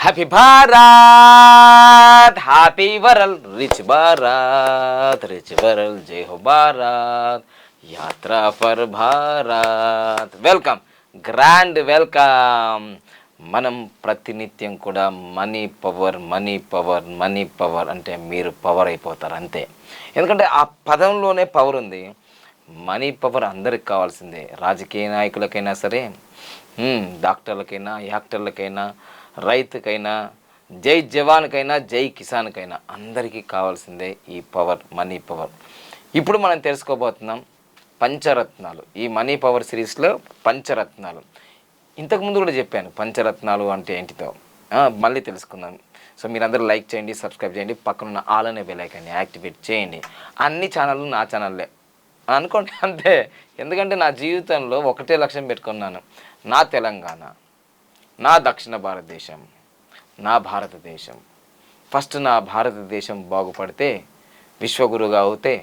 Happy Bharat happy world rich Bharat rich world జై హో భారత్ యాత్ర for Bharat welcome grand welcome మనం ప్రతినిత్యం కూడా money power money power money power అంటే మీరు పవర్ అయిపోతారు అంతే ఎందుకంటే ఆ పదంలోనే పవర్ ఉంది మనీ పవర్ అందరికి కావాల్సిందే రాజకీయ నాయకులకైనా సరే డాక్టర్లకైనా యాక్టర్లకైనా రైతుకైనా జై జవాన్కైనా జై కిసాన్కైనా అందరికీ కావాల్సిందే ఈ పవర్ మనీ పవర్. ఇప్పుడు మనం తెలుసుకోబోతున్నాం పంచరత్నాలు. ఈ మనీ పవర్ సిరీస్లో పంచరత్నాలు. ఇంతకుముందు కూడా చెప్పాను పంచరత్నాలు అంటే ఏంటితో మళ్ళీ తెలుసుకుందాం. సో మీరందరూ లైక్ చేయండి సబ్స్క్రైబ్ చేయండి పక్కనున్న ఆల్ అనే బెల్ ఐకాన్ని యాక్టివేట్ చేయండి. అన్ని ఛానళ్ళు నా ఛానల్లే అనుకోండి అంతే. ఎందుకంటే నా జీవితంలో ఒకటే లక్ష్యం పెట్టుకున్నాను నా తెలంగాణ. నా దక్షిణ భారతదేశం నా భారతదేశం. ఫస్ట్ నా భారతదేశం బాగుపడితే విశ్వగురుగా అవుతే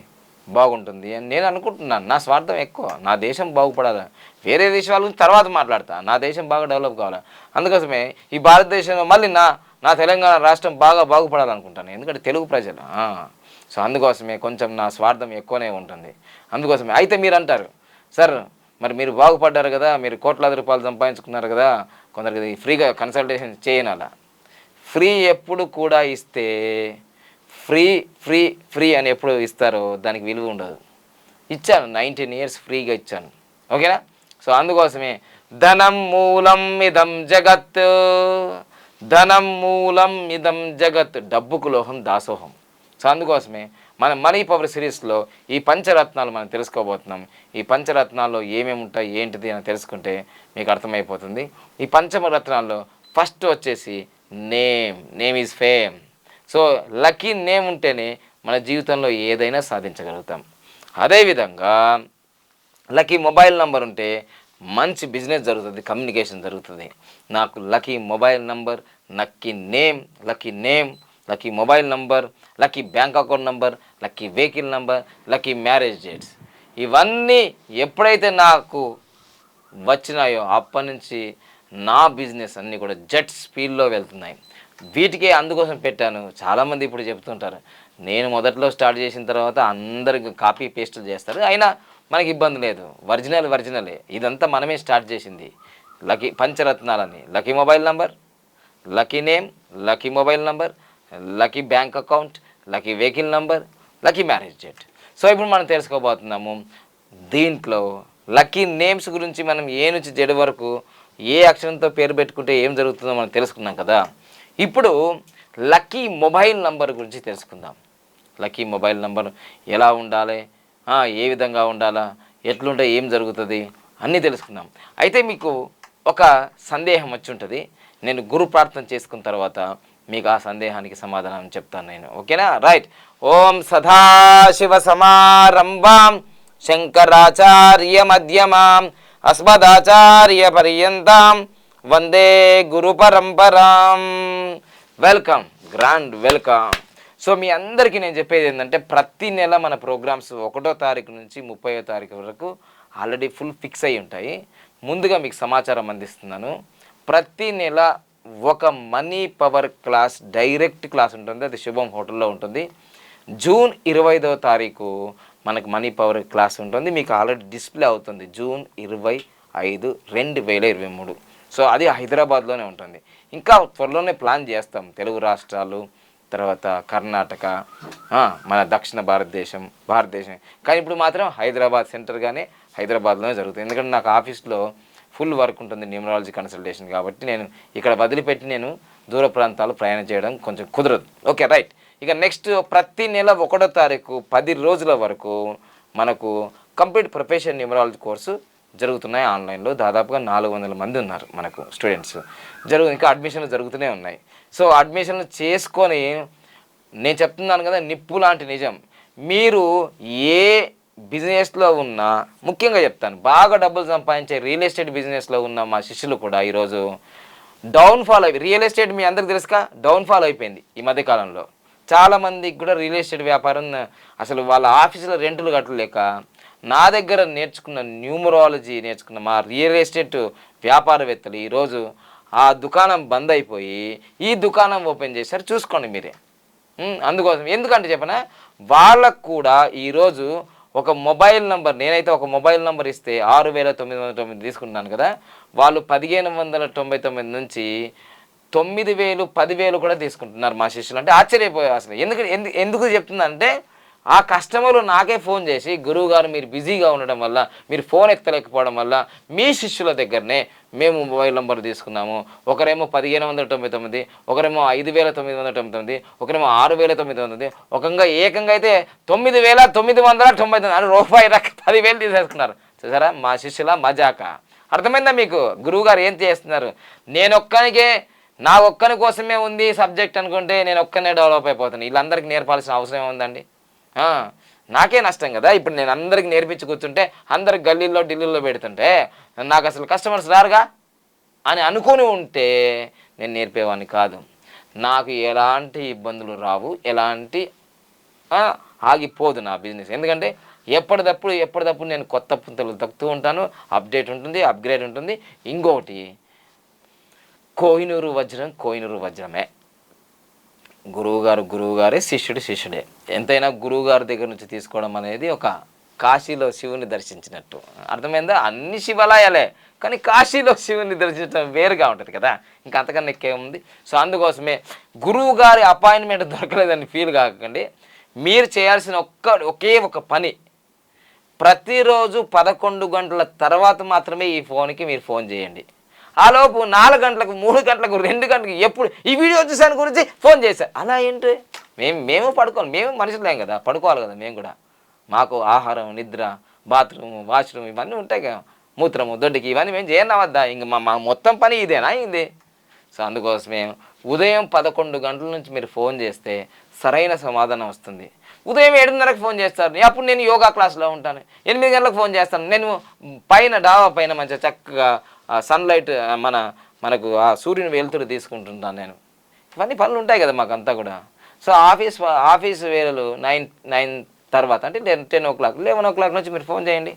బాగుంటుంది అని నేను అనుకుంటున్నాను. నా స్వార్థం ఎక్కువ. నా దేశం బాగుపడాలి వేరే దేశాల గురించి తర్వాత మాట్లాడతా. నా దేశం బాగా డెవలప్ కావాలి? అందుకోసమే ఈ భారతదేశంలో మళ్ళీ నా నా తెలంగాణ రాష్ట్రం బాగా బాగుపడాలనుకుంటాను. ఎందుకంటే తెలుగు ప్రజలు సో అందుకోసమే కొంచెం నా స్వార్థం ఎక్కువనే ఉంటుంది. అందుకోసమే అయితే మీరు అంటారు సార్ మరి మీరు బాగుపడ్డారు కదా మీరు కోట్లాది రూపాయలు సంపాదించుకున్నారు కదా కొందరికి ఫ్రీగా కన్సల్టేషన్ చేయనాలా. ఫ్రీ ఎప్పుడు కూడా ఇస్తే ఫ్రీ ఫ్రీ ఫ్రీ అని ఎప్పుడు ఇస్తారో దానికి విలువ ఉండదు. ఇచ్చాను నైన్టీన్ ఇయర్స్ ఫ్రీగా ఇచ్చాను. ఓకేనా? సో అందుకోసమే ధనం మూలం ఇదం జగత్ ధనం మూలం ఇదం జగత్. డబ్బుకు లోహం దాసోహం. సో అందుకోసమే మన మనీ పవర్ సిరీస్లో ఈ పంచరత్నాలు మనం తెలుసుకోబోతున్నాం. ఈ పంచరత్నాల్లో ఏమేమి ఉంటాయి ఏంటిది అని తెలుసుకుంటే మీకు అర్థమైపోతుంది. ఈ పంచమరత్నాల్లో ఫస్ట్ వచ్చేసి name name is fame. So lucky name ఉంటేనే మన జీవితంలో ఏదైనా సాధించగలుగుతాం. అదేవిధంగా లక్కీ మొబైల్ నంబర్ ఉంటే మంచి బిజినెస్ జరుగుతుంది కమ్యూనికేషన్ జరుగుతుంది. నాకు lucky mobile number lucky name lucky name lucky mobile number lucky bank account number lucky vehicle number lucky marriage dates. ఇవన్నీ ఎప్పుడైతే నాకు వచ్చినాయో అప్పటి నుంచి నా బిజినెస్ అన్నీ కూడా జెట్ స్పీడ్లో వెళ్తున్నాయి. వీటికే అందుకోసం పెట్టాను. చాలామంది ఇప్పుడు చెప్తుంటారు నేను మొదట్లో స్టార్ట్ చేసిన తర్వాత అందరికి కాపీ పేస్ట్ చేస్తారు. అయినా మనకి ఇబ్బంది లేదు. ఒరిజినల్ ఒరిజినలే. ఇదంతా మనమే స్టార్ట్ చేసింది. Lucky పంచరత్నాలని. Lucky mobile number lucky name lucky mobile number lucky bank account lucky vehicle number lucky marriage date so ఇప్పుడు మనం తెలుసుకోబోతున్నాము దీంట్లో లక్కీ నేమ్స్ గురించి మనం ఏ నుంచి జెడ్ వరకు ఏ అక్షరంతో పేరు పెట్టుకుంటే ఏం జరుగుతుందో మనం తెలుసుకున్నాం కదా. ఇప్పుడు లక్కీ మొబైల్ నంబర్ గురించి తెలుసుకుందాం. లక్కీ మొబైల్ నంబర్ ఎలా ఉండాలి? ఏ విధంగా ఉండాలా? ఎట్లుంటే ఏం జరుగుతుంది? అన్నీ తెలుసుకుందాం. అయితే మీకు ఒక సందేహం వచ్చి ఉంటుంది. నేను గురు ప్రార్థన చేసుకున్న తర్వాత మీకు ఆ సందేహానికి సమాధానం చెప్తాను నేను. ఓకేనా? రైట్ ఓం సదాశివ సమారంభాం శంకరాచార్య మధ్యమాం అస్మదాచార్య పర్యంతం వందే గురు పరంపరాం. వెల్కమ్ గ్రాండ్ వెల్కమ్ సో మీ అందరికీ నేను చెప్పేది ఏంటంటే ప్రతి నెల మన ప్రోగ్రామ్స్ ఒకటో తారీఖు నుంచి ముప్పయో తారీఖు వరకు ఆల్రెడీ ఫుల్ ఫిక్స్ అయి ఉంటాయి. ముందుగా మీకు సమాచారం అందిస్తున్నాను. ప్రతి నెల ఒక money power class direct class ఉంటుంది. అది శుభం హోటల్లో ఉంటుంది. జూన్ ఇరవై ఐదవ తారీఖు మనకు మనీ పవర్ క్లాస్ ఉంటుంది. మీకు ఆల్రెడీ డిస్ప్లే అవుతుంది. జూన్ ఇరవై ఐదు రెండు వేల ఇరవై మూడు. సో అది హైదరాబాద్లోనే ఉంటుంది. ఇంకా త్వరలోనే ప్లాన్ చేస్తాం. తెలుగు రాష్ట్రాలు తర్వాత కర్ణాటక మన దక్షిణ భారతదేశం భారతదేశం కానీ ఇప్పుడు మాత్రం హైదరాబాద్ సెంటర్గానే హైదరాబాద్లోనే జరుగుతుంది. ఎందుకంటే నాకు ఆఫీస్లో ఫుల్ వర్క్ ఉంటుంది న్యూమరాలజీ కన్సల్టేషన్ కాబట్టి నేను ఇక్కడ వదిలిపెట్టి నేను దూర ప్రాంతాలు ప్రయాణం చేయడం కొంచెం కుదరదు. Okay right. ఇక నెక్స్ట్ ప్రతి నెల ఒకటో తారీఖు పది రోజుల వరకు మనకు కంప్లీట్ ప్రొఫెషన్ న్యూమరాలజీ కోర్సు జరుగుతున్నాయి ఆన్లైన్లో. దాదాపుగా నాలుగు వందల మంది ఉన్నారు మనకు స్టూడెంట్స్. జరుగు ఇంకా అడ్మిషన్లు జరుగుతూనే ఉన్నాయి. సో అడ్మిషన్లు చేసుకొని నేను చెప్తున్నాను కదా నిప్పు లాంటి నిజం. మీరు ఏ బిజినెస్లో ఉన్న ముఖ్యంగా చెప్తాను బాగా డబ్బులు సంపాదించే రియల్ ఎస్టేట్ బిజినెస్లో ఉన్న మా శిష్యులు కూడా ఈరోజు డౌన్ఫాల్ అయి రియల్ ఎస్టేట్ మీ అందరికి తెలుసుగా? డౌన్ఫాల్ అయిపోయింది ఈ మధ్యకాలంలో చాలామందికి చాలా మందికి కూడా రియల్ ఎస్టేట్ వ్యాపారం అసలు వాళ్ళ ఆఫీసులో రెంట్లు కట్టలేక నా దగ్గర నేర్చుకున్న న్యూమరాలజీ నేర్చుకున్న మా రియల్ ఎస్టేట్ వ్యాపారవేత్తలు ఈరోజు ఆ దుకాణం బంద్ అయిపోయి ఈ దుకాణం ఓపెన్ చేశారు చూసుకోండి మీరే. అందుకోసం ఎందుకంటే చెప్పనా? వాళ్ళకు కూడా ఈరోజు ఒక మొబైల్ నంబర్ నేనైతే ఒక మొబైల్ నంబర్ ఇస్తే ఆరు వేల తొమ్మిది వందల తొమ్మిది తీసుకుంటున్నాను కదా వాళ్ళు పదిహేను వందల తొంభై తొమ్మిది నుంచి తొమ్మిది వేలు పదివేలు కూడా తీసుకుంటున్నారు మా శిష్యులు. అంటే ఆశ్చర్యపోయే అసలు ఎందుకు ఎందు- ఎందుకు చెప్తుందంటే ఆ కస్టమర్లు నాకే ఫోన్ చేసి గురువు గారు మీరు బిజీగా ఉండడం వల్ల మీరు ఫోన్ ఎత్తలేకపోవడం వల్ల మీ శిష్యుల దగ్గరనే మేము మొబైల్ నంబర్ తీసుకున్నాము. ఒకరేమో పదిహేను వందల తొంభై తొమ్మిది ఒకరేమో ఐదు వేల తొమ్మిది వందల తొంభై తొమ్మిది ఒకరేమో ఆరు వేల తొమ్మిది వందల ఒకంగా ఏకంగా అయితే తొమ్మిది వేల తొమ్మిది వందల తొంభై తొమ్మిది అంటే రూపాయి పదివేలు తీసేసుకున్నారు. చూసారా? మా శిష్యుల మజాక. అర్థమైందా మీకు? గురువు గారు ఏం చేస్తున్నారు? నేను ఒక్కనికే నా ఒక్కని కోసమే ఉంది సబ్జెక్ట్ అనుకుంటే నేను ఒక్కనే డెవలప్ అయిపోతాను వీళ్ళందరికీ నేర్పాల్సిన అవసరం ఏముందండి? నాకే నష్టం కదా. ఇప్పుడు నేను అందరికి నేర్పించి కూర్చుంటే అందరికి గల్లీల్లో ఢిల్లీలో పెడుతుంటే నాకు అసలు కస్టమర్స్ రారుగా? అని అనుకొని ఉంటే నేను నేర్పేవాడిని కాదు. నాకు ఎలాంటి ఇబ్బందులు రావు ఎలాంటి ఆగిపోదు నా బిజినెస్ ఎందుకంటే ఎప్పటిదప్పుడు ఎప్పటిదప్పుడు నేను కొత్త పుంతలు తక్కుతూ ఉంటాను. అప్డేట్ ఉంటుంది అప్గ్రేడ్ ఉంటుంది. ఇంకొకటి కోహినూరు వజ్రం కోహినూరు వజ్రమే. గురువుగారు గురువుగారే శిష్యుడు శిష్యుడే. ఎంతైనా గురువుగారి దగ్గర నుంచి తీసుకోవడం అనేది ఒక కాశీలో శివుని దర్శించినట్టు. అర్థమైందా? అన్ని శివాలయాలే కానీ కాశీలో శివుని దర్శించడం వేరుగా ఉంటుంది కదా? ఇంకా అంతకన్నా ఎక్కే సో అందుకోసమే గురువు గారి అపాయింట్మెంట్ దొరకలేదని ఫీల్ కాకండి. మీరు చేయాల్సిన ఒక్క ఒకే ఒక పని ప్రతిరోజు పదకొండు గంటల తర్వాత మాత్రమే ఈ ఫోన్కి మీరు ఫోన్ చేయండి. ఆలోపు నాలుగు గంటలకు మూడు గంటలకు రెండు గంటలకు ఎప్పుడు ఈ వీడియో చూసాను గురించి ఫోన్ చేశారు. అలా ఏంటి? మేము మేము పడుకోవాలి. మేము మనుషులేం కదా? పడుకోవాలి కదా మేము కూడా. మాకు ఆహారం నిద్ర బాత్రూమ్ వాష్రూమ్ ఇవన్నీ ఉంటాయి కదా. మూత్రము దొడ్డికి ఇవన్నీ మేము చేయనా వద్దా? ఇంక మా మా మొత్తం పని ఇదేనా ఇది సో అందుకోసమే ఉదయం పదకొండు గంటల నుంచి మీరు ఫోన్ చేస్తే సరైన సమాధానం వస్తుంది. ఉదయం ఏడున్నరకు ఫోన్ చేస్తారు. అప్పుడు నేను యోగా క్లాస్లో ఉంటాను. ఎనిమిది గంటలకు ఫోన్ చేస్తాను. నేను పైన డాబా పైన మంచిగా చక్కగా సన్లైట్ మన మనకు ఆ సూర్యుని వెలుతురు తీసుకుంటుంటాను నేను. ఇవన్నీ పనులు ఉంటాయి కదా మాకు అంతా కూడా. సో ఆఫీస్ ఆఫీస్ వేళలు నైన్ నైన్ తర్వాత అంటే ten ten o'clock eleven o'clock నుంచి మీరు ఫోన్ చేయండి.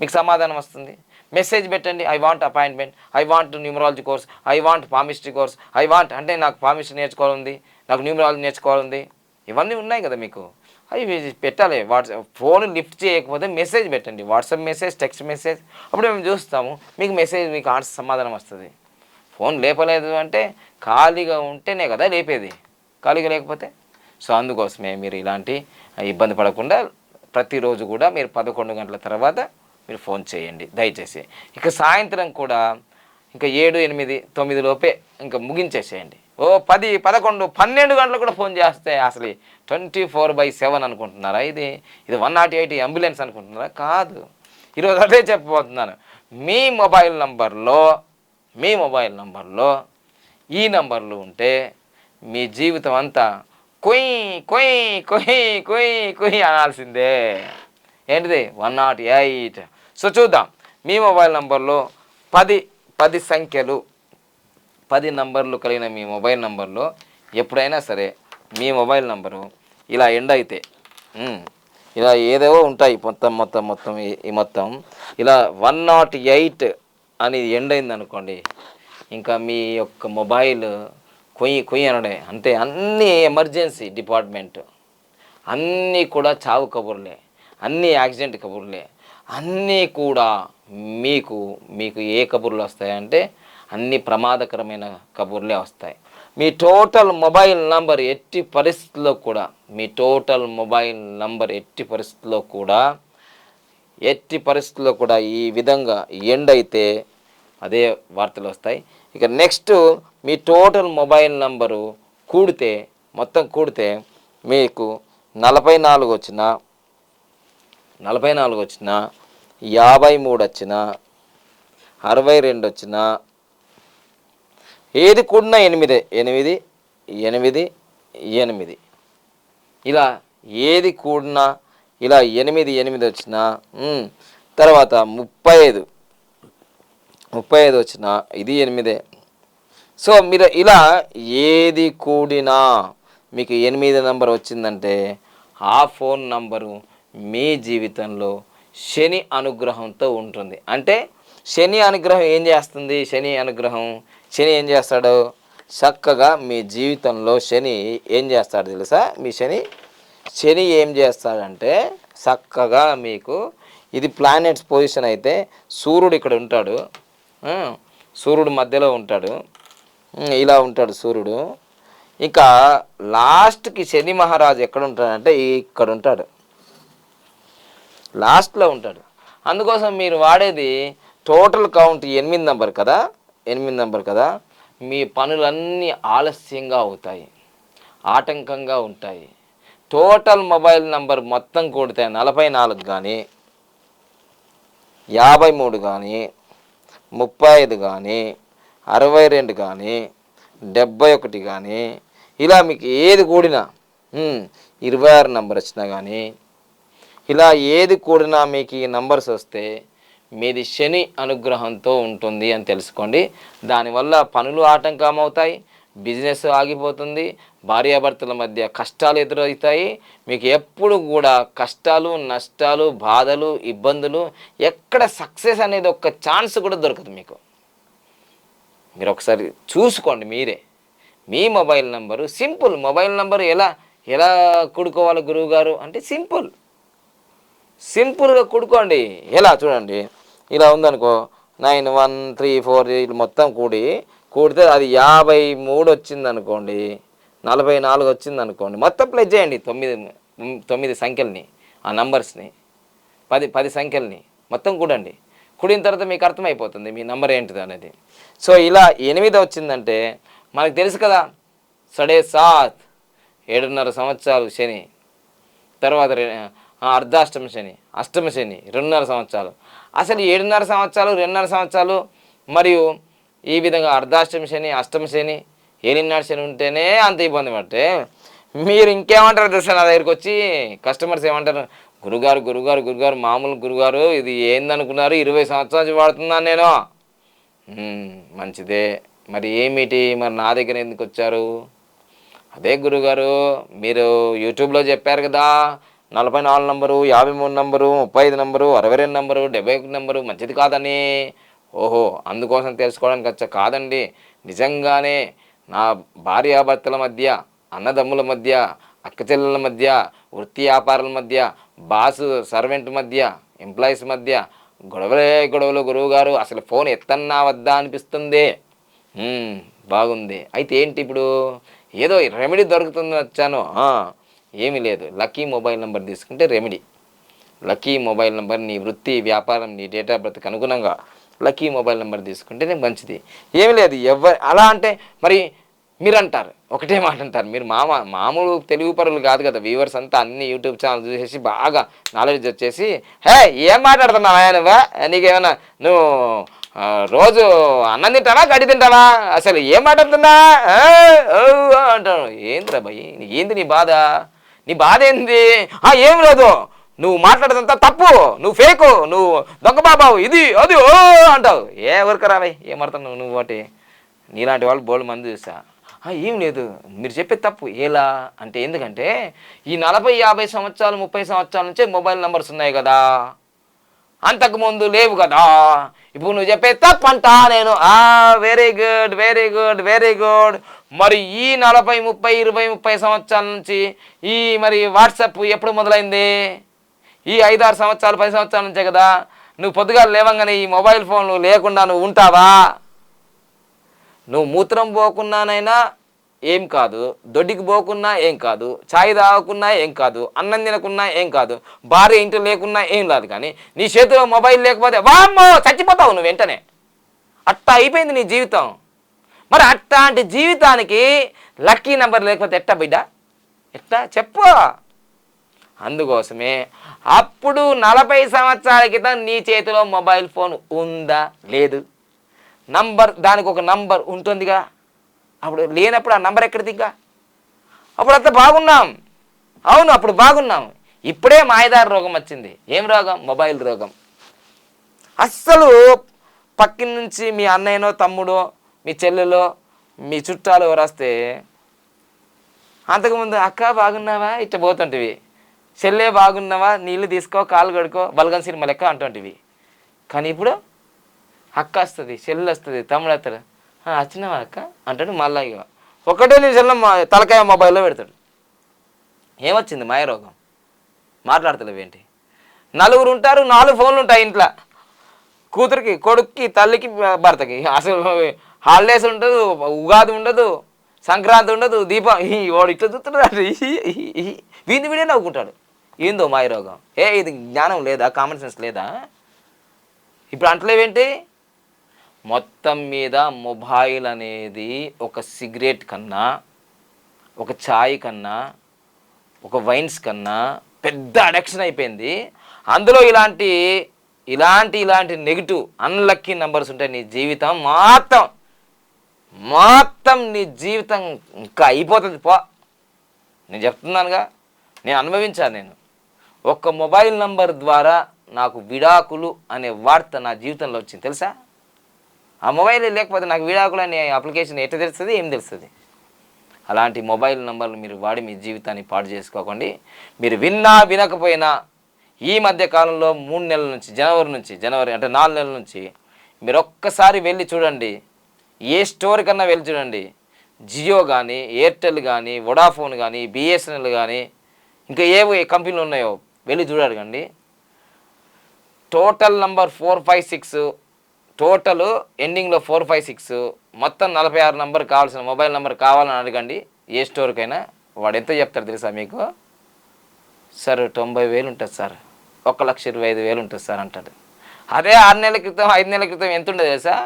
మీకు సమాధానం వస్తుంది. మెసేజ్ పెట్టండి. I want appointment. I want numerology course. I want palmistry course. I want అంటే నాకు పామిస్ట్రీ నేర్చుకోవాలంది నాకు న్యూమరాలజీ నేర్చుకోవాలంది ఇవన్నీ ఉన్నాయి కదా మీకు. అవి పెట్టాలి. వాట్సాప్ ఫోన్ లిఫ్ట్ చేయకపోతే మెసేజ్ పెట్టండి. వాట్సాప్ మెసేజ్ టెక్స్ట్ మెసేజ్ అప్పుడు మేము చూస్తాము. మీకు మెసేజ్ మీకు ఆన్సర్ సమాధానం వస్తుంది. ఫోన్ లేపలేదు అంటే ఖాళీగా ఉంటేనే కదా లేపేది. ఖాళీగా లేకపోతే? సో అందుకోసమే మీరు ఇలాంటి ఇబ్బంది పడకుండా ప్రతిరోజు కూడా మీరు పదకొండు గంటల తర్వాత మీరు ఫోన్ చేయండి. దయచేసి. ఇక సాయంత్రం కూడా ఇంకా ఏడు ఎనిమిది తొమ్మిది లోపే ఇంకా ముగించేసేయండి. ఓ పది పదకొండు పన్నెండు గంటలు కూడా ఫోన్ చేస్తే అసలు ట్వంటీ ఫోర్ బై సెవెన్ అనుకుంటున్నారా? ఇది ఇది వన్ నాట్ ఎయిట్ అంబులెన్స్ అనుకుంటున్నారా? కాదు. ఈరోజు అదే చెప్పబోతున్నాను. మీ మొబైల్ నంబర్లో మీ మొబైల్ నంబర్లో ఈ నంబర్లు ఉంటే మీ జీవితం అంతా కొయ్ కొయ్ కొయ్ కొయ్ కొయ్ అనాల్సిందే. ఏంటిది? One nought eight. సో చూద్దాం. మీ మొబైల్ నంబర్లో పది పది సంఖ్యలు పది నంబర్లు కలిగిన మీ మొబైల్ నంబర్లో ఎప్పుడైనా సరే మీ మొబైల్ నంబరు ఇలా ఎండ్ అయితే ఇలా ఏదేవో ఉంటాయి మొత్తం మొత్తం మొత్తం ఈ- ఈ మొత్తం. ఇలా వన్ నాట్ ఎయిట్ అని ఎండ్ అయింది అనుకోండి ఇంకా మీ యొక్క మొబైల్ కొయ్యి కొయ్యి అనడే. అంతే అన్ని ఎమర్జెన్సీ డిపార్ట్మెంట్ అన్నీ కూడా చావు కబుర్లే అన్నీ యాక్సిడెంట్ కబుర్లే. అన్నీ కూడా మీకు మీకు ఏ కబుర్లు వస్తాయంటే అన్ని ప్రమాదకరమైన కబుర్లే వస్తాయి. మీ టోటల్ మొబైల్ నంబర్ ఎట్టి పరిస్థితుల్లో కూడా మీ టోటల్ మొబైల్ నంబర్ ఎట్టి పరిస్థితుల్లో కూడా ఎట్టి పరిస్థితుల్లో కూడా ఈ విధంగా ఎండ్ అయితే అదే వార్తలు వస్తాయి. ఇక నెక్స్ట్ మీ టోటల్ మొబైల్ నంబరు కూడితే మొత్తం కూడితే మీకు నలభై నాలుగు వచ్చిన నలభై నాలుగు వచ్చిన యాభై మూడు వచ్చిన అరవై రెండు వచ్చిన ఏది కూడినా ఎనిమిదే. ఎనిమిది ఎనిమిది ఎనిమిది. ఇలా ఏది కూడినా ఇలా ఎనిమిది ఎనిమిది వచ్చిన తర్వాత ముప్పై ఐదు ముప్పై ఐదు వచ్చిన ఇది ఎనిమిదే. సో మీరు ఇలా ఏది కూడినా మీకు ఎనిమిది నంబర్ వచ్చిందంటే ఆ ఫోన్ నంబరు మీ జీవితంలో శని అనుగ్రహంతో ఉంటుంది. అంటే శని అనుగ్రహం ఏం చేస్తుంది? శని అనుగ్రహం శని ఏం చేస్తాడు? చక్కగా మీ జీవితంలో శని ఏం చేస్తాడు తెలుసా? మీ శని శని ఏం చేస్తాడంటే చక్కగా మీకు ఇది ప్లానెట్స్ పొజిషన్ అయితే సూర్యుడు ఇక్కడ ఉంటాడు. సూర్యుడు మధ్యలో ఉంటాడు. ఇలా ఉంటాడు సూర్యుడు. ఇంకా లాస్ట్కి శని మహారాజు ఎక్కడ ఉంటాడంటే ఇక్కడ ఉంటాడు. లాస్ట్లో ఉంటాడు. అందుకోసం మీరు వాడేది టోటల్ కౌంట్ ఎనిమిది నెంబర్ కదా? ఎనిమిది నెంబర్ కదా? మీ పనులన్నీ ఆలస్యంగా అవుతాయి. ఆటంకంగా ఉంటాయి. టోటల్ మొబైల్ నంబర్ మొత్తం కూడితే నలభై నాలుగు కానీ యాభై మూడు కానీ ముప్పై ఐదు కానీ అరవై రెండు కానీ డెబ్బై ఒకటి కానీ ఇలా మీకు ఏది కూడినా ఇరవై ఆరు నెంబర్ వచ్చినా కానీ ఇలా ఏది కూడినా మీకు ఈ నంబర్స్ వస్తే మీది శని అనుగ్రహంతో ఉంటుంది అని తెలుసుకోండి. దానివల్ల పనులు ఆటంకం అవుతాయి బిజినెస్ ఆగిపోతుంది భార్యాభర్తల మధ్య కష్టాలు ఎదురవుతాయి. మీకు ఎప్పుడు కూడా కష్టాలు నష్టాలు బాధలు ఇబ్బందులు ఎక్కడ సక్సెస్ అనేది ఒక ఛాన్స్ కూడా దొరకదు మీకు. మీరు ఒకసారి చూసుకోండి మీరే. మీ mobile number simple. Mobile number ఎలా ఎలా కూడుకోవాలి గురువుగారు? అంటే సింపుల్. సింపుల్గా కూడుకోండి. ఎలా చూడండి. ఇలా ఉందనుకో నైన్ వన్ త్రీ ఫోర్ మొత్తం కూడి కూడితే అది యాభై మూడు వచ్చింది అనుకోండి నలభై నాలుగు వచ్చింది అనుకోండి మొత్తం ప్లస్ చేయండి తొమ్మిది తొమ్మిది సంఖ్యల్ని ఆ నంబర్స్ని పది పది సంఖ్యల్ని మొత్తం కూడండి. కూడిన తర్వాత మీకు అర్థమైపోతుంది మీ నంబర్ ఏంటిది అనేది. సో ఇలా ఎనిమిది వచ్చిందంటే మనకు తెలుసు కదా సడే సాత్ ఏడున్నర సంవత్సరాలు శని తర్వాత అర్ధాష్టమ శని అష్టమ శని రెండున్నర సంవత్సరాలు. అసలు ఏడున్నర సంవత్సరాలు రెండున్నర సంవత్సరాలు మరియు ఈ విధంగా అర్ధాష్టమ శని అష్టమ శని ఏలినాడు శని ఉంటేనే అంత ఇబ్బంది పడితే మీరు ఇంకేమంటారు తెలుసా నా దగ్గరికి వచ్చి? కస్టమర్స్ ఏమంటారు? గురుగారు గురుగారు గురుగారు మామూలు గురుగారు ఇది ఏందనుకున్నారు? ఇరవై సంవత్సరాల నుంచి వాడుతున్నాను నేను. మంచిదే. మరి ఏమిటి? మరి నా దగ్గర ఎందుకు వచ్చారు? అదే గురుగారు మీరు యూట్యూబ్లో చెప్పారు కదా నలభై నాలుగు నంబరు యాభై మూడు నంబరు ముప్పై ఐదు నంబరు అరవై రెండు నంబరు డెబ్బై ఒకటి నంబరు మంచిది కాదని. ఓహో అందుకోసం తెలుసుకోవడానికి వచ్చా కాదండి. నిజంగానే నా భార్యాభర్తల మధ్య అన్నదమ్ముల మధ్య అక్కచెల్లెల మధ్య వృత్తి వ్యాపారాల మధ్య బాసు సర్వెంట్ మధ్య ఎంప్లాయీస్ మధ్య గొడవలే గొడవలు. గురువు గారు అసలు ఫోన్ ఎత్తన్నా వద్దా అనిపిస్తుంది? బాగుంది. అయితే ఏంటి ఇప్పుడు? ఏదో రెమెడీ దొరుకుతుంది వచ్చాను. ఏమీ లేదు. లక్కీ మొబైల్ నెంబర్ తీసుకుంటే రెమెడీ. లక్కీ మొబైల్ నెంబర్ నీ వృత్తి వ్యాపారం నీ డేట్ ఆఫ్ బర్త్కి అనుగుణంగా లక్కీ మొబైల్ నెంబర్ తీసుకుంటేనే మంచిది. ఏమి లేదు. ఎవరు అలా అంటే మరి మీరు అంటారు ఒకటే మాట అంటారు. మీరు మామ మామూలు తెలుగు పరులు కాదు కదా. వ్యూవర్స్ అంతా అన్ని యూట్యూబ్ ఛానల్ చూసేసి బాగా నాలెడ్జ్ వచ్చేసి హే ఏం మాట్లాడుతున్నావు నువ్వా? నీకేమైనా నువ్వు రోజు అన్నం తింటావా? గడ్డి తింటావా? అసలు ఏం మాట్లాడుతున్నా ఓ, అంటాను ఏందిరా భయ్? ఏంది నీ బాధ? నీ బాధ ఏంది? ఆ, ఏం లేదు. నువ్వు మాట్లాడదంతా తప్పు. నువ్వు ఫేకు. నువ్వు దొంగ బాబావు ఇది అది ఓ అంటావు. ఏ ఊరికరా భయ్ ఏమడుతున్నావు నువ్వు ఒకటి. నీలాంటి వాళ్ళు బోల్డ్ మంది చూసా. "ఆ, ఏం లేదు. మీరు చెప్పేది తప్పు. ఎలా? అంటే ఎందుకంటే ఈ నలభై యాభై సంవత్సరాలు ముప్పై సంవత్సరాల నుంచే మొబైల్ నెంబర్స్ ఉన్నాయి కదా. అంతకుముందు లేవు కదా. ఇప్పుడు నువ్వు చెప్పే తప్పంట నేను. ఆ very good very good very good మరి ఈ నలభై ముప్పై ఇరవై ముప్పై సంవత్సరాల నుంచి ఈ మరి వాట్సాప్ ఎప్పుడు మొదలైంది? ఈ ఐదారు సంవత్సరాలు పది సంవత్సరాల నుంచే కదా. నువ్వు పొద్దుగా లేవంగానే ఈ మొబైల్ ఫోన్లు లేకుండా నువ్వు ఉంటావా? నువ్వు మూత్రం పోకున్నానైనా ఏం కాదు. దొడ్డికి పోకున్నా ఏం కాదు. ఛాయ్ తాగకున్నా ఏం కాదు. అన్నం తినకున్నా ఏం కాదు. భార్య ఇంట్లో లేకున్నా ఏం కాదు కానీ నీ చేతిలో మొబైల్ లేకపోతే వామ్మో చచ్చిపోతావు నువ్వు వెంటనే. అట్టా అయిపోయింది నీ జీవితం. మరి అట్లాంటి జీవితానికి లక్కీ నెంబర్ లేకపోతే ఎట్టా బిడ్డ? ఎట్టా? చెప్పు. అందుకోసమే అప్పుడు నలభై సంవత్సరాల క్రితం నీ చేతిలో మొబైల్ ఫోన్ ఉందా? లేదు. నంబర్ దానికి ఒక నంబర్ ఉంటుందిగా. అప్పుడు లేనప్పుడు ఆ నంబర్ ఎక్కడిది ఇంకా? అప్పుడు అంత బాగున్నాం. అవును అప్పుడు బాగున్నాం. ఇప్పుడే మాయదారి రోగం వచ్చింది. ఏం రోగం? మొబైల్ రోగం. అస్సలు పక్కన నుంచి మీ అన్నయ్యనో తమ్ముడో మీ చెల్లెలో మీ చుట్టాలు ఎవరు వస్తే అంతకుముందు అక్క బాగున్నావా? ఇట్ట పోతుంటివి. చెల్లె బాగున్నావా? నీళ్ళు తీసుకో కాలు కడుకో బలగన్ సినిమా లెక్క అంటుంటివి. కానీ ఇప్పుడు అక్క వస్తుంది చెల్లి వస్తుంది తమ్ముడు వస్తాడు. వచ్చినావా అక్క? అంటాడు మళ్ళా ఇక ఒకటే నిమిషంలో మా తలకాయ మొబైల్లో పెడతాడు. ఏమొచ్చింది మాయరోగం మాట్లాడతలేవేంటి? నలుగురు ఉంటారు నాలుగు ఫోన్లు ఉంటాయి ఇంట్లో. కూతురికి కొడుక్కి తల్లికి భర్తకి. అసలు హాలిడేస్ ఉండదు ఉగాది ఉండదు సంక్రాంతి ఉండదు దీపం. ఈ వాడు ఇట్లా చూస్తున్నాడు. వీంది వీడే నవ్వుకుంటాడు. ఏందో మాయ రోగం. ఏ ఇది జ్ఞానం లేదా? కామన్ సెన్స్ లేదా? ఇప్పుడు అంటలేవేంటి మొత్తం మీద మొబైల్ అనేది ఒక సిగరెట్ కన్నా ఒక ఛాయ్ కన్నా ఒక వైన్స్ కన్నా పెద్ద అడక్షన్ అయిపోయింది. అందులో ఇలాంటి ఇలాంటి ఇలాంటి నెగిటివ్ అన్లక్కీ నెంబర్స్ ఉంటాయి నీ జీవితం మొత్తం మొత్తం నీ జీవితం ఇంకా అయిపోతుంది పో. నేను చెప్తున్నానుగా నేను అనుభవించాను నేను. ఒక్క మొబైల్ నంబర్ ద్వారా నాకు విడాకులు అనే వార్త నా జీవితంలో వచ్చింది తెలుసా? ఆ మొబైల్ లేకపోతే నాకు విడాకులు అనే అప్లికేషన్ ఎట్లా తెలుస్తుంది ఏం తెలుస్తుంది? అలాంటి మొబైల్ నంబర్లు మీరు వాడి మీ జీవితాన్ని పాడు చేసుకోకండి. మీరు విన్నా వినకపోయినా ఈ మధ్య కాలంలో మూడు నెలల నుంచి జనవరి నుంచి జనవరి అంటే నాలుగు నెలల నుంచి మీరు ఒక్కసారి వెళ్ళి చూడండి. ఏ స్టోర్ కన్నా వెళ్ళి చూడండి. జియో కానీ ఎయిర్టెల్ కానీ వొడాఫోన్ కానీ బిఎస్ఎన్ఎల్ కానీ ఇంకా ఏవో ఏ కంపెనీలు ఉన్నాయో వెళ్ళి చూడగండి total number four five six total ఎండింగ్లో ఫోర్ ఫైవ్ సిక్స్ మొత్తం నలభై ఆరు నంబర్ కావాల్సిన మొబైల్ నెంబర్ కావాలని అడగండి. ఏ స్టోర్కైనా వాడు ఎంత చెప్తారు తెలుసా మీకు? సార్ తొంభై వేలు ఉంటుంది సార్. ఒక లక్ష ఇరవై ఐదు వేలు ఉంటుంది సార్ అంటాడు. అదే ఆరు నెలల క్రితం ఐదు నెలల క్రితం ఎంత ఉండదు తెలుసా?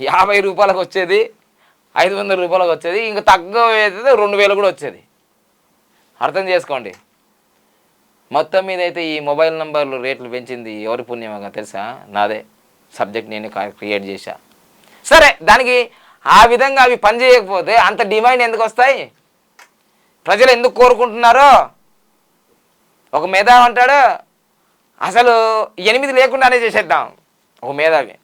యాభై రూపాయలకు వచ్చేది ఐదు వందల రూపాయలకు వచ్చేది ఇంకా తక్కువ రెండు వేలు కూడా వచ్చేది. అర్థం చేసుకోండి. మొత్తం మీద అయితే ఈ మొబైల్ నంబర్లు రేట్లు పెంచింది ఎవరి పుణ్యమగా తెలుసా? నాదే. సబ్జెక్ట్ నేను క్రియేట్ చేశా. సరే దానికి ఆ విధంగా అవి పనిచేయకపోతే అంత డిమాండ్ ఎందుకు వస్తాయి? ప్రజలు ఎందుకు కోరుకుంటున్నారో? ఒక మేధావి అంటాడు అసలు ఎనిమిది లేకుండానే చేసేద్దాం. ఒక మేధావి.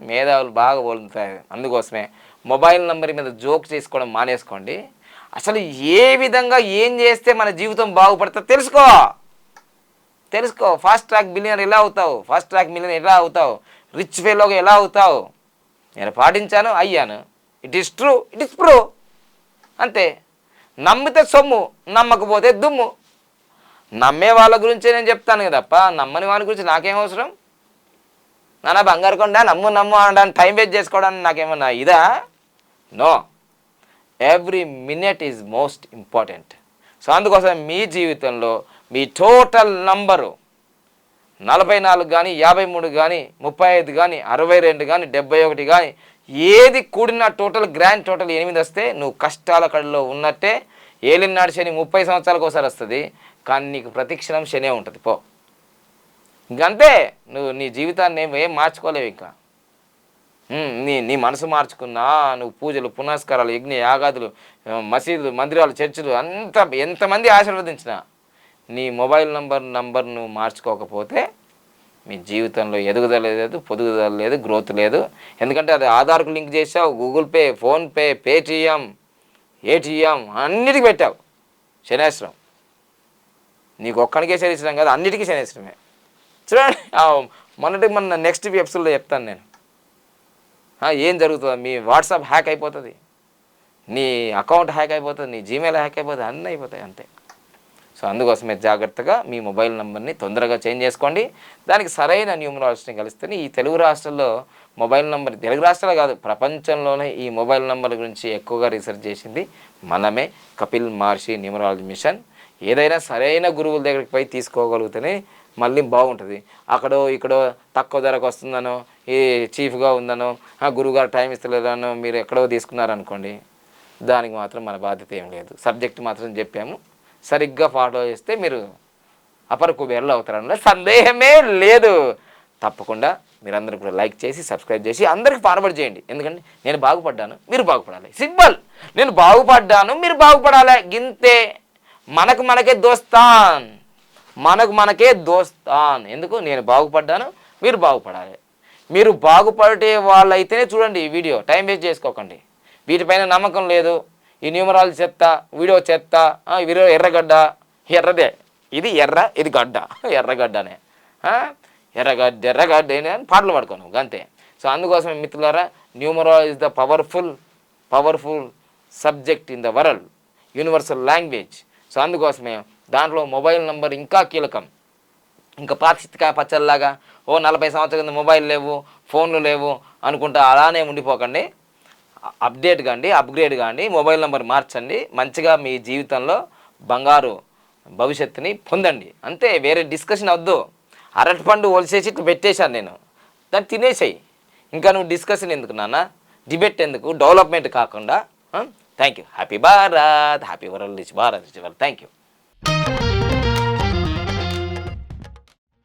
మేధావులు బాగా బోలుతాయి అందుకోసమే మొబైల్ నంబర్ మీద జోక్ చేసుకోవడం మానేసుకోండి. అసలు ఏ విధంగా ఏం చేస్తే మన జీవితం బాగుపడుతుందో తెలుసుకో. తెలుసుకో. ఫాస్ట్ ట్రాక్ బిలియనర్ ఎలా అవుతావు? ఫాస్ట్ ట్రాక్ మిలియనర్ ఎలా అవుతావు? రిచ్ ఫెలోగా ఎలా అవుతావు? నేను పాటించాను అయ్యాను. It is true it is proof అంతే. నమ్మితే సొమ్ము నమ్మకపోతే దుమ్ము. నమ్మే వాళ్ళ గురించే నేను చెప్తాను కదప్ప. నమ్మని వాళ్ళ గురించి నాకేం అవసరం? నాన్న బంగారు కొండ నమ్ము నమ్ము అనడానికి టైం వేస్ట్ చేసుకోవడానికి నాకేమన్నా ఇదా? No every minute is most important so అందుకోసం మీ జీవితంలో మీ టోటల్ నంబరు నలభై నాలుగు కానీ యాభై మూడు కానీ ముప్పై ఐదు కానీ అరవై రెండు కానీ డెబ్బై ఒకటి కానీ ఏది కూడిన టోటల్ గ్రాండ్ టోటల్ ఎనిమిది వస్తే నువ్వు కష్టాల కడలో ఉన్నట్టే ఏలినాడు శని ముప్పై సంవత్సరాలకు ఒకసారి వస్తుంది. కానీ నీకు ప్రతిక్షణం శనే ఉంటుంది. పో. ఇంకంతే నువ్వు నీ జీవితాన్ని ఏం ఏం మార్చుకోలేవు ఇంకా. నీ నీ మనసు మార్చుకున్నా నువ్వు పూజలు పునస్కారాలు యజ్ఞ యాగాదులు మసీదులు మందిరాలు చర్చిలు అంత ఎంతమంది ఆశీర్వదించినా నీ మొబైల్ నంబర్ నంబర్ నువ్వు మార్చుకోకపోతే మీ జీవితంలో ఎదుగుదల లేదు పొదుగుదల లేదు గ్రోత్ లేదు. ఎందుకంటే అది ఆధార్కు లింక్ చేసావు Google pay PhonePe Paytm ATM అన్నిటికీ పెట్టావు. శనేశ్వరం. నీకు ఒక్కడికే శనేశ్వరం కాదు అన్నిటికీ శనేశ్వరమే చూడండి. మొన్నటి మొన్న నెక్స్ట్ ఎపిసోడ్లో చెప్తాను నేను. ఏం జరుగుతుంది మీ వాట్సాప్ హ్యాక్ అయిపోతుంది. నీ అకౌంట్ హ్యాక్ అయిపోతుంది నీ జీమెయిల్ హ్యాక్ అయిపోతుంది అన్నీ అయిపోతాయి అంతే. సో అందుకోసమే జాగ్రత్తగా మీ మొబైల్ నెంబర్ని తొందరగా చేంజ్ చేసుకోండి. దానికి సరైన న్యూమరాలజీని కలిస్తేనే ఈ తెలుగు రాష్ట్రాల్లో మొబైల్ నెంబర్ తెలుగు రాష్ట్రాలు కాదు ప్రపంచంలోనే ఈ మొబైల్ నెంబర్ గురించి ఎక్కువగా రీసెర్చ్ చేసింది మనమే కపిల్ మహర్షి న్యూమరాలజీ మిషన్ ఏదైనా సరైన గురువుల దగ్గరికి పోయి తీసుకోగలిగితేనే మళ్ళీ బాగుంటుంది. అక్కడో ఇక్కడో తక్కువ ధరకు వస్తుందనో ఈ చీఫ్గా ఉందనో ఆ గురువుగారు టైం ఇస్తలేదనో మీరు ఎక్కడో తీసుకున్నారనుకోండి దానికి మాత్రం మన బాధ్యత ఏం లేదు. సబ్జెక్ట్ మాత్రం చెప్పాము. సరిగ్గా ఫాలో చేస్తే మీరు అపర కుబేర్లు అవుతారన్న సందేహమే లేదు. తప్పకుండా మీరందరూ కూడా లైక్ చేసి సబ్స్క్రైబ్ చేసి అందరికి ఫార్వర్డ్ చేయండి. ఎందుకంటే నేను బాగుపడ్డాను మీరు బాగుపడాలి. సింపుల్. నేను బాగుపడ్డాను మీరు బాగుపడాలి. గింతే. మనకు మనకే దోస్తాన్. మనకు మనకే దోస్తాన్. ఎందుకు? నేను బాగుపడ్డాను మీరు బాగుపడాలి. మీరు బాగుపడే వాళ్ళైతేనే చూడండి ఈ వీడియో. టైం వేస్ట్ చేసుకోకండి. వీటిపైన నమ్మకం లేదు. ఈ న్యూమరాలు చెత్త వీడియో చెత్త వీడియో ఎర్రగడ్డ ఎర్రదే. ఇది ఎర్ర ఇది గడ్డ. ఎర్రగడ్డనే. ఎర్రగడ్డ ఎర్రగడ్డ అని పాటలు పడుకోను అంతే. సో అందుకోసమే మిత్రులారా numeral is the powerful powerful subject in the world. Universal language. So అందుకోసమే దాంట్లో మొబైల్ నంబర్ ఇంకా కీలకం. ఇంకా పాక్షిక పచ్చల్లాగా ఓ నలభై సంవత్సరాల కింద మొబైల్ లేవు ఫోన్లు లేవు అనుకుంటా అలానే ఉండిపోకండి. అప్డేట్ కాండి అప్గ్రేడ్ కాండి మొబైల్ నెంబర్ మార్చండి మంచిగా మీ జీవితంలో బంగారు భవిష్యత్తుని పొందండి. అంతే వేరే డిస్కషన్ వద్దు. అరటిపండు ఒలిసేసి ఇట్లా పెట్టేశాను నేను. దాన్ని తినేసాయి. ఇంకా నువ్వు డిస్కషన్ ఎందుకు నాన్న? డిబేట్ ఎందుకు? డెవలప్మెంట్ కాకుండా thank you happy Bharat happy world rich Bharat rich world. Thank you Thank you.